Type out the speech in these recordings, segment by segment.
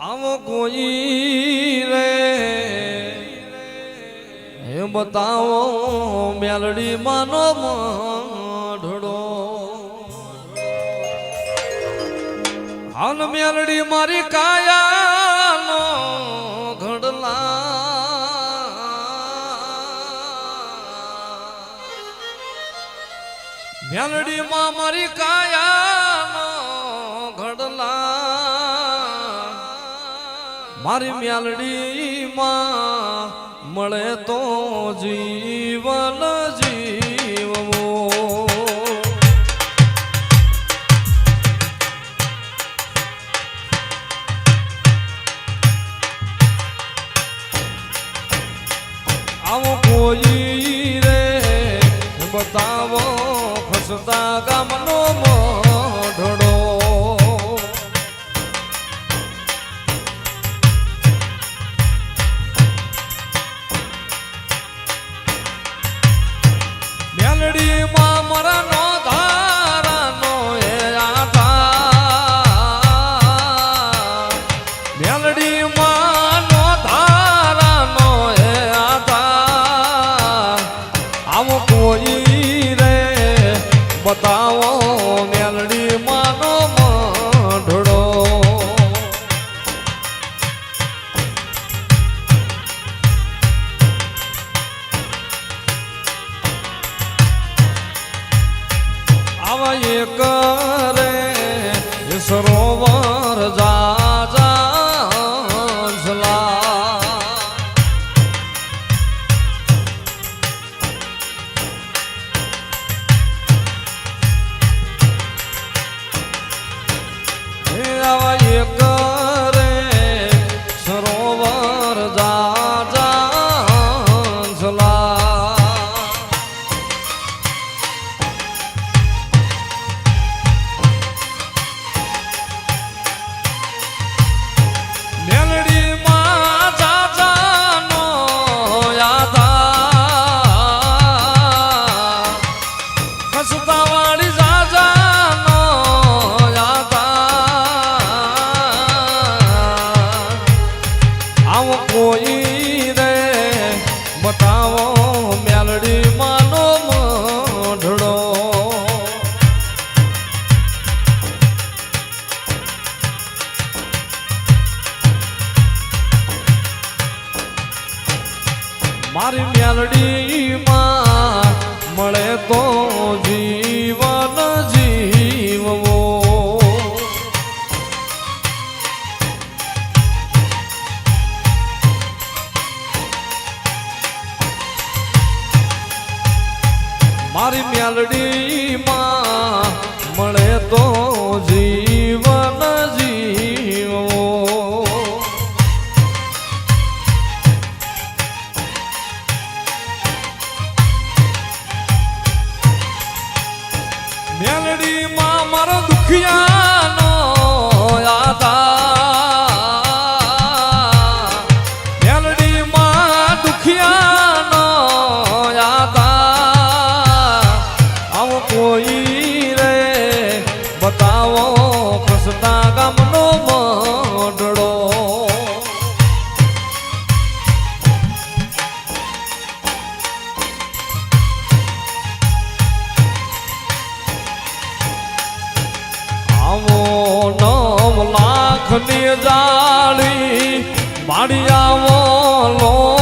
આવો કોઈ રે. હે બતાવો મેલડી માનો ઢળો હાલ મેલડી મારી કાયાનો ઘડલા. મેલડી માં મારી કાયાનો મારી મ્યાલડી માં મળે તો જીવન જીવવો. આવો કોઈ રે બતાવો ખસતા ગામનો આવા એક રે એ સરોવર જાજા આવા મારી મેલડી મળે તો જીવન જીવવો. મારી મેલડી આવો નવ લાખની જાળી માડી આવો લો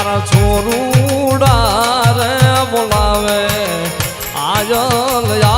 ને છોરુડા રે બોલાવે આજલ આવો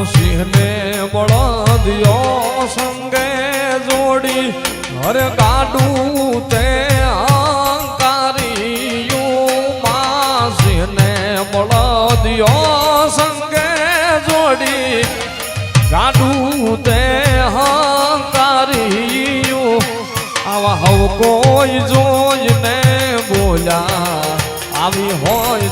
આવું સિંહને બળદિયો સંગે જોડી, હરે કાઢું તે અંકારિયું માં સિંહને બળદિયો સંગે જોડી કાઢું તે હંકારિયું આવા હવ કોઈ જોઈને બોલ્યા, આવી હોય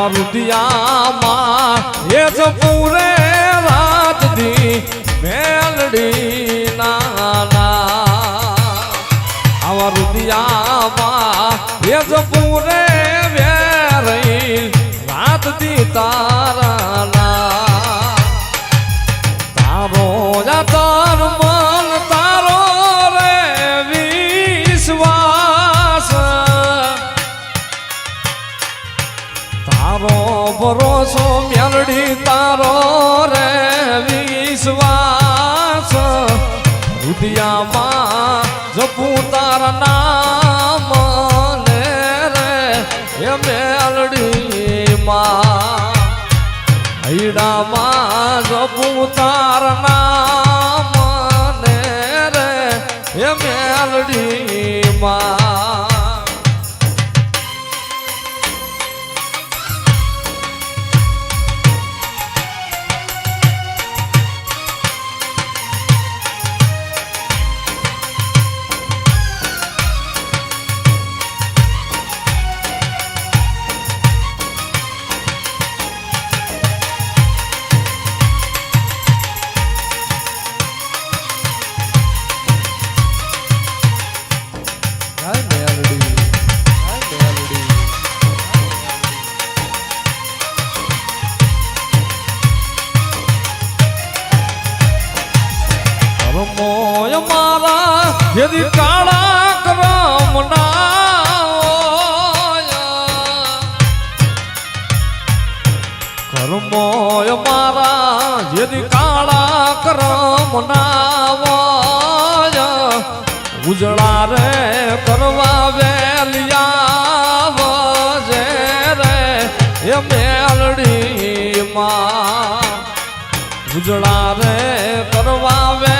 અમારું દિયામાં એ જ પૂરે રાત દી મેલડી નાના આવા રુદિયામાં એ જ પૂરે ભરોસો મેલડી તારો રે વિશ્વાસ. રુદિયામાં જપું તારા નામ ને રે એ મેલડી માં હૈડામાં જપું તારા નામ ને રે એ મેલડી ઉજળા રે કરવા વેલિયા જે રે એ મેલડી માં ઉજળા રે કરવા વેલિયા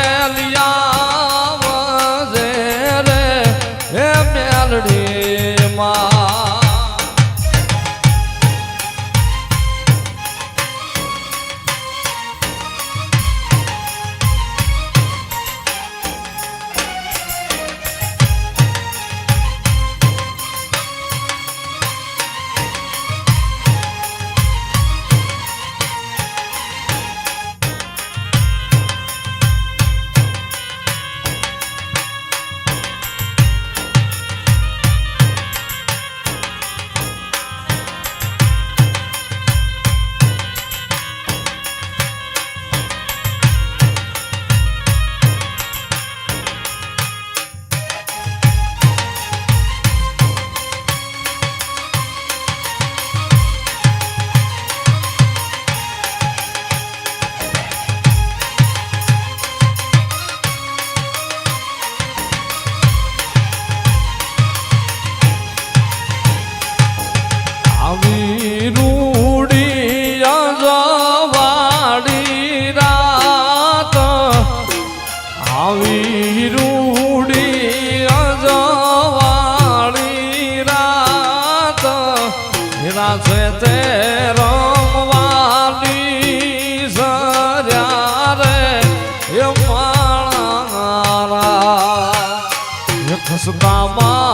એ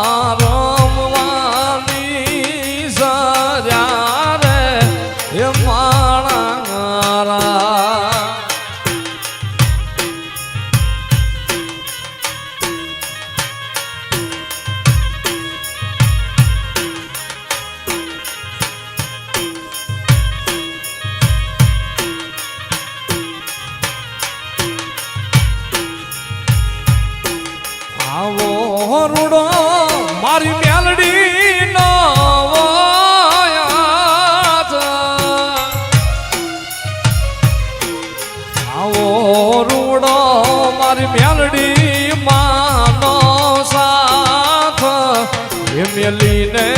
માનો સાથ એ મેલીને મારે